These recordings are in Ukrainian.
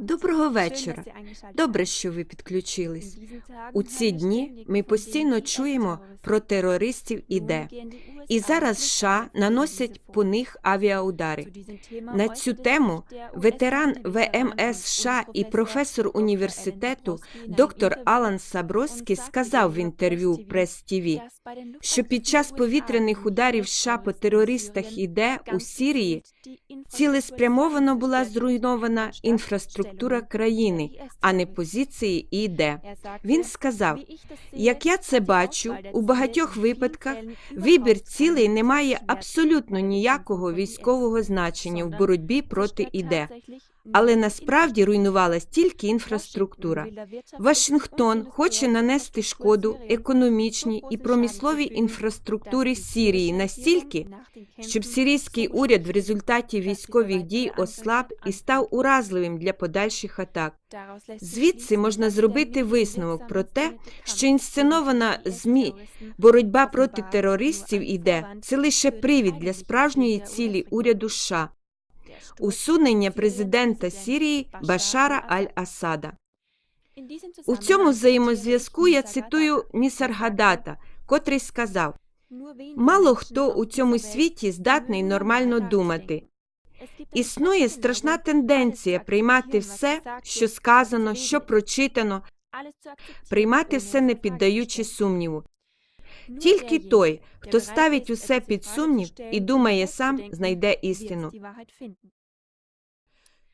Доброго вечора. Добре, що ви підключились. У ці дні ми постійно чуємо про терористів іде. І зараз США наносять по них авіаудари. На цю тему ветеран ВМС США і професор університету доктор Алан Саброський сказав в інтерв'ю Прес ТІВІ, що під час повітряних ударів США по терористах іде у Сірії цілеспрямовано була зруйнована інфраструктура країни, а не позиції іде. Він сказав, як я це бачу, у багатьох випадках вибір цілей не має абсолютно ніякого військового значення в боротьбі проти іде. Але насправді руйнувалась тільки інфраструктура. Вашингтон хоче нанести шкоду економічній і промисловій інфраструктурі Сірії настільки, щоб сирійський уряд в результаті військових дій ослаб і став уразливим для подальших атак. Звідси можна зробити висновок про те, що інсценована ЗМІ боротьба проти терористів іде це лише привід для справжньої цілі уряду США усунення президента Сірії Башара аль-Асада. У цьому взаємозв'язку я цитую Нісаргадата, котрий сказав: мало хто у цьому світі здатний нормально думати. Існує страшна тенденція приймати все, що сказано, що прочитано, приймати все не піддаючи сумніву. Тільки той, хто ставить усе під сумнів і думає сам, знайде істину.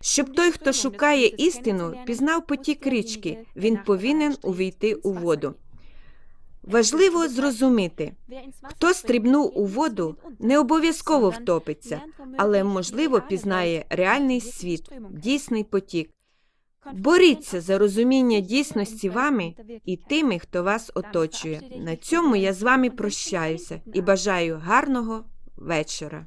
Щоб той, хто шукає істину, пізнав потік річки, він повинен увійти у воду. Важливо зрозуміти, хто стрибнув у воду, не обов'язково втопиться, але, можливо, пізнає реальний світ, дійсний потік. Боріться за розуміння дійсності вами і тими, хто вас оточує. На цьому я з вами прощаюся і бажаю гарного вечора.